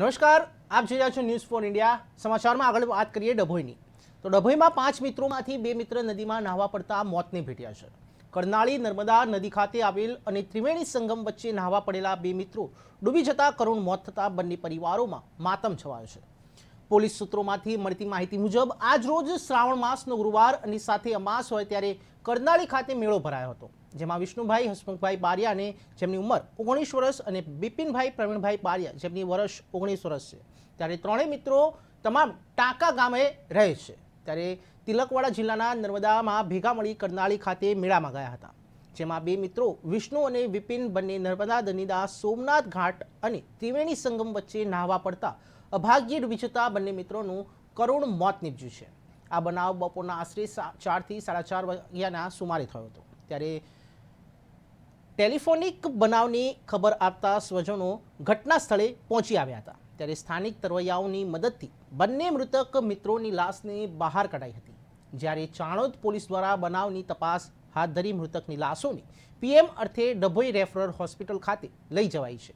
નમસ્કાર, આપ જોઈ રહ્યા છો ન્યૂઝ ફોર ઇન્ડિયા સમાચારમાં આગળ વાત કરીએ ડભોઈની. તો ડભોઈમાં પાંચ મિત્રોમાંથી બે મિત્ર નદીમાં નાહવા પડતા મોતને ભેટ્યા છે. કરનાળી નર્મદા નદી ખાતે આવેલ અને ત્રિવેણી સંગમ વચ્ચે નાહવા પડેલા બે મિત્રો ડૂબી જતા કરુણ મોત થતા બંને પરિવારોમાં માતમ છવાયો છે. પોલીસ સૂત્રોમાંથી મળતી માહિતી મુજબ, આજ રોજ શ્રાવણ માસનો ગુરુવાર અને સાથે અમાસ હોય ત્યારે કરનાળી ખાતે મેળો ભરાયો હતો, જેમાં વિષ્ણુભાઈ, હસમુખભાઈ બારિયા અને જેમની ઉંમર ઓગણીસ વર્ષ અને બિપિનભાઈ, પ્રવીણભાઈ બારિયા, જેમની વર્ષ ઓગણીસ વર્ષ છે. ત્યારે ત્રણેય મિત્રો તમામ ટાંકા ગામે રહે છે. ત્યારે તિલકવાડા જિલ્લાના નર્મદામાં ભેગા મળી કરનાળી ખાતે મેળામાં ગયા હતા. જેમાં બે મિત્રો, વિષ્ણુ અને વિપિન બંને નર્મદા, દનિદા, સોમનાથ ઘાટ અને ત્રિવેણી સંગમ વચ્ચે નાહવા પડતા અભાગ્ય ડૂબી જતા બંને મિત્રોનું કરુણ મોત નીપજ્યું છે. આ બનાવ બપોરના આશરે ચારથી સાડા ચાર વાગ્યાના સુમારે થયો હતો. ત્યારે ટેલિફોનિક બનાવની ખબર આપતા સ્વજનો ઘટના સ્થળે પહોંચી આવ્યા હતા. ત્યારે સ્થાનિક તરવૈયાઓની મદદથી બંને મૃતક મિત્રોની લાશને બહાર કઢાઈ હતી. જ્યારે ચાણોદ પોલીસ દ્વારા બનાવની તપાસ હાથ ધરી મૃતકની લાશોને પીએમ અર્થે ડભોઈ રેફરલ હોસ્પિટલ ખાતે લઈ જવાઈ છે.